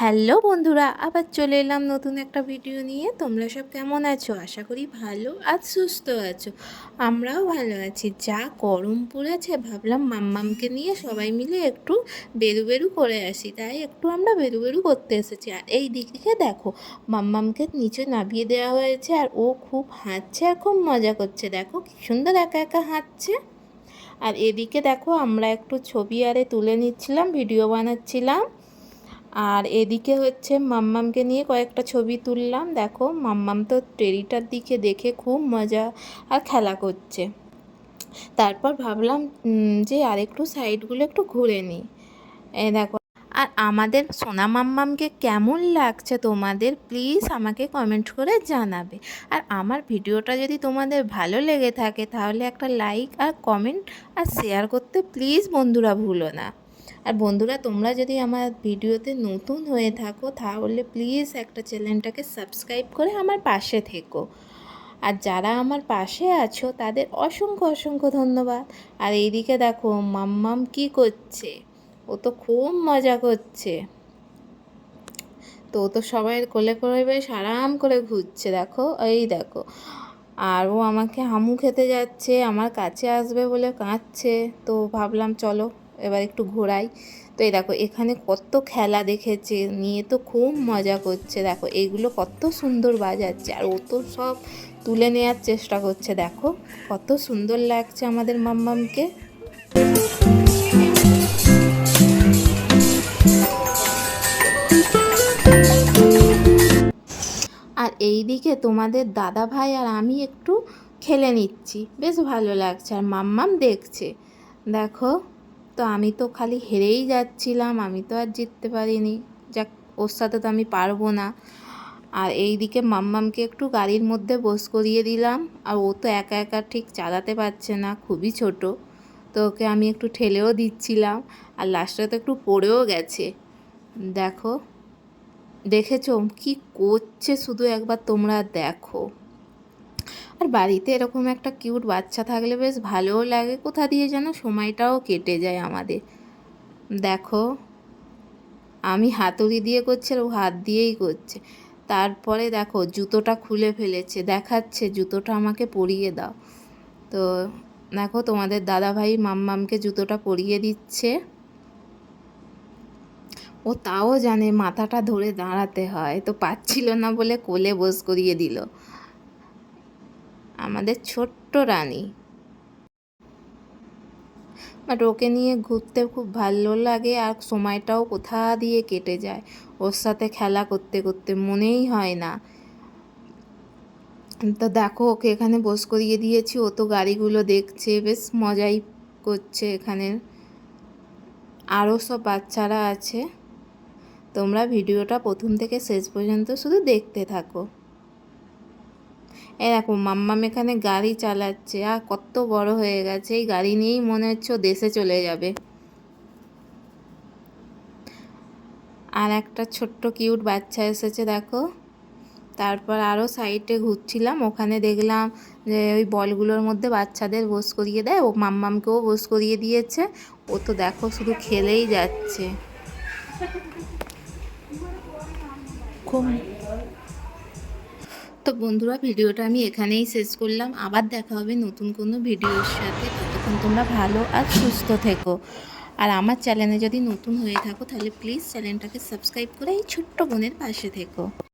Hello বন্ধুরা, আবার চলে এলাম নতুন একটা ভিডিও নিয়ে। তোমরা সব কেমন আছো? আশা করি ভালো আর সুস্থ আছো। আমরাও ভালো আছি। যা গরম পড়েছে, ভাবলাম মাম্মামকে নিয়ে সবাই মিলে একটু বেরু বেরু করে আসি। তাই একটু আমরা বেরু বেরু করতে এসেছি। আর এই দিক থেকে দেখো, মাম্মামকে নিচে নামিয়ে দেওয়া হয়েছে আর ও খুব হাঁটছে আর খুব মজা করছে। দেখো কি সুন্দর একা একা হাঁটছে। আর এদিকে দেখো, আমরা একটু ছবি আরে তুলে নিচ্ছিলাম ভিডিও বানাচ্ছিলাম। আর এদিকে হচ্ছে মাম্মামকে নিয়ে কয়েকটা ছবি তুললাম। দেখো, মাম্মাম তো টেরিটার দিকে দেখে খুব মজা আর খেলা করছে। তারপর ভাবলাম যে আরেকটু সাইডগুলো একটু ঘুরে নিই। এ দেখো, আর আমাদের সোনা মাম্মামকে কেমন লাগছে তোমাদের, প্লিজ আমাকে কমেন্ট করে জানাবে। আর আমার ভিডিওটা যদি তোমাদের ভালো লেগে থাকে, তাহলে একটা লাইক আর কমেন্ট আর শেয়ার করতে প্লিজ বন্ধুরা ভুলো না। আর বন্ধুরা, তোমরা যদি আমার ভিডিওতে নতুন হয়ে থাকো, তাহলে প্লিজ একটা চ্যানেলটাকে সাবস্ক্রাইব করে আমার পাশে থেকো। আর যারা আমার পাশে আছো, তাদের অসংখ্য অসংখ্য ধন্যবাদ। আর এইদিকে দেখো, মাম্মাম কি করছে? ও তো খুব মজা করছে। তো ও তো সবাই কোলে করে বেশ আরাম করে ঘুরছে, দেখো, এই দেখো। আর ও আমাকে হামু খেতে যাচ্ছে, আমার কাছে আসবে বলে কাঁদছে। তো ভাবলাম, চলো এবার একটু ঘোরাই। তো এই দেখো, এখানে কত খেলা দেখেছে, নিয়ে তো খুব মজা করছে। দেখো, এগুলো কত সুন্দর বাজাচ্ছে আর ও তো সব তুলে নেওয়ার চেষ্টা করছে। দেখো, কত সুন্দর লাগছে আমাদের মাম্মামকে। আর এই দিকে তোমাদের দাদা ভাই আর আমি একটু খেলে নিচ্ছি। বেশ ভালো লাগছে আর মাম্মাম দেখছে। দেখো তো আমি তো খালি হেরেই যাচ্ছিলাম, আমি তো আর জিততে পারিনি। যাক, ওর সাথে তো আমি পারব না। আর এই দিকে মাম্মামকে একটু গাড়ির মধ্যে বস করিয়ে দিলাম, আর ও তো একা একা ঠিক চালাতে পারছে না, খুবই ছোট। তো ওকে আমি একটু ঠেলেও দিচ্ছিলাম, আর লাস্টে তো একটু পড়েও গেছে। দেখো, দেখেছ? কি করছে শুধু একবার তোমরা দেখো। আর বাড়িতে এরকম একটা কিউট বাচ্চা থাকলে বেশ ভালোও লাগে। কোথা দিয়ে যেন সময়টাও কেটে যায় আমাদের। দেখো, আমি হাতুড়ি দিয়ে করছি আর ও হাত দিয়েই করছে। তারপরে দেখো, জুতোটা খুলে ফেলেছে। দেখাচ্ছে, জুতোটা আমাকে পরিয়ে দাও। তো দেখো, তোমাদের দাদাভাই মাম্মামকে জুতোটা পরিয়ে দিচ্ছে। ও তাও জানে মাথাটা ধরে দাঁড়াতে হয়। তো পাচ্ছিল না বলে কোলে বস করিয়ে দিল। আমাদের ছোট্ট রানী। বাট ওকে নিয়ে ঘুরতে খুব ভালো লাগে আর সময়টাও কোথা দিয়ে কেটে যায়। ওর সাথে খেলা করতে করতে মনেই হয় না। তো দেখো, ওকে এখানে বস করিয়ে দিয়েছি। ও তো গাড়িগুলো দেখছে, বেশ মজাই করছে এখানে। আরও সব বাচ্চারা আছে। তোমরা ভিডিওটা প্রথম থেকে শেষ পর্যন্ত শুধু দেখতে থাকো। এরকম মাম্মাম এখানে গাড়ি চালাচ্ছে, আর কত বড় হয়ে গেছে, এই গাড়ি নিয়েই মনে হচ্ছে দেশে চলে যাবে। আর একটা ছোট্ট কিউট বাচ্চা এসেছে, দেখো। তারপর আরও সাইডে ঘুরছিলাম, ওখানে দেখলাম যে ওই বলগুলোর মধ্যে বাচ্চাদের বস করিয়ে দেয়, ও মাম্মামকেও বস করিয়ে দিয়েছে। ও তো দেখো, শুধু খেলেই যাচ্ছে। খুব তো বন্ধুরা, ভিডিওটা আমি এখানেই শেষ করলাম। আবার দেখা হবে নতুন কোনো ভিডিওর সাথে। ততক্ষণ তোমরা ভালো আর সুস্থ থেকো। আর আমার চ্যানেলে যদি নতুন হয়ে থাকো, তাহলে প্লিজ চ্যানেলটাকে সাবস্ক্রাইব করে এই ছোট্ট বোনের পাশে থেকো।